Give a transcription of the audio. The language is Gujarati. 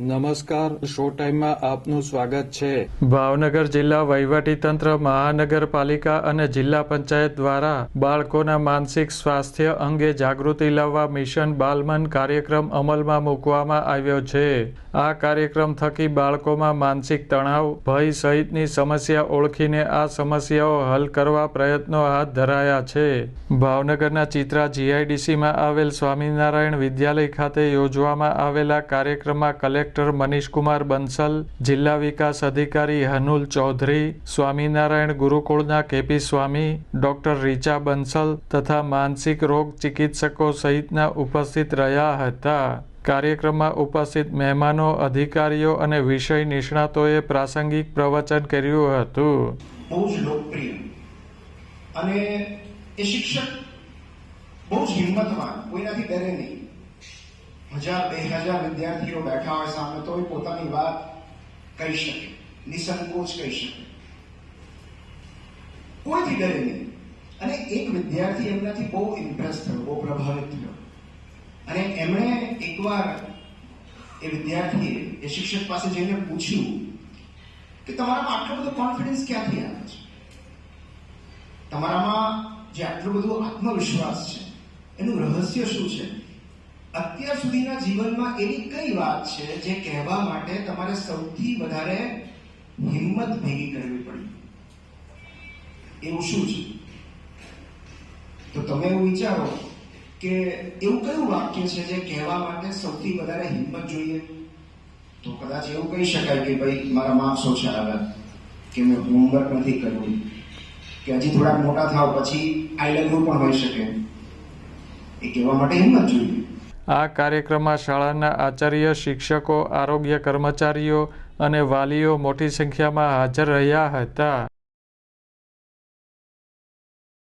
નમસ્કાર શો ટાઈમમાં આપનું સ્વાગત છે. ભાવનગર જિલ્લા વહીવટીતંત્ર, મહાનગરપાલિકા અને જિલ્લા પંચાયત દ્વારા બાળકોના માનસિક સ્વાસ્થ્ય અંગે જાગૃતિ લાવવા મિશન બાલમન કાર્યક્રમ અમલમાં મૂકવામાં આવ્યો છે. આ કાર્યક્રમ થકી બાળકોમાં માનસિક તણાવ, ભય સહિતની સમસ્યા ઓળખીને આ સમસ્યાઓ હલ કરવા પ્રયત્નો હાથ ધરાયા છે. ભાવનગરના ચિત્રા જીઆઈડીસીમાં આવેલ સ્વામિનારાયણ વિદ્યાલય ખાતે યોજવામાં આવેલા કાર્યક્રમમાં કલેક્ટર મનીષકુમાર બંસલ, જિલ્લા વિકાસ અધિકારી હનુલ ચૌધરી, સ્વામિનારાયણ ગુરુકુળના કેપી સ્વામી, ડોક્ટર રીચા બંસલ તથા માનસિક રોગ ચિકિત્સકો સહિતના ઉપસ્થિત રહ્યા હતા. કાર્યક્રમમાં ઉપસ્થિત મહેમાનો, અધિકારીઓ અને વિષય નિષ્ણાતોએ પ્રાસંગિક પ્રવચન કર્યું હતું. બહુ જ લોકપ્રિય અને એ શિક્ષક બહુ જ હિંમતવાન, કોઈનાથી ડરે નહીં. હજાર, બે હજાર વિદ્યાર્થીઓ બેઠા હોય સામે તો એ પોતાની વાત કહી શકે. નિસંકોચ કહી શકે. કોઈથી ડરે નહીં. અને એક વિદ્યાર્થી એમનાથી બહુ ઇમ્પ્રેસ થયો, બહુ પ્રભાવિત થયો. અને એમણે એકવાર એ વિદ્યાર્થીએ, એ શિક્ષક પાસે જઈને પૂછ્યું કે તમારામાં આટલો બધો કોન્ફિડન્સ ક્યાંથી આવે છે? તમારામાં જે આટલું બધું આત્મવિશ્વાસ છે, એનું રહસ્ય શું છે? અત્યાર સુધીના જીવનમાં એવી કઈ વાત છે જે કહેવા માટે તમારે સૌથી વધારે હિંમત ભેગી કરવી પડી? એવું શું છે? તો તમે એવું વિચારો કે એવું કયું વાક્ય છે જે કહેવા માટે સૌથી વધારે હિંમત જોઈએ? તો કદાચ એવું કહી શકાય કે ભાઈ, મારા માર્ક્સ ઓછા આવ્યા કે મેં હોમવર્ક નથી કર્યું, કે હજી થોડાક મોટા થાવ પછી આઈ લવ પણ હોઈ શકે. એ કહેવા માટે હિંમત જોઈએ. આ કાર્યક્રમમાં શાળાના આચાર્ય શિક્ષકો આરોગ્ય કર્મચારીઓ અને વાલીઓ મોટી સંખ્યામાં હાજર રહ્યા હતા.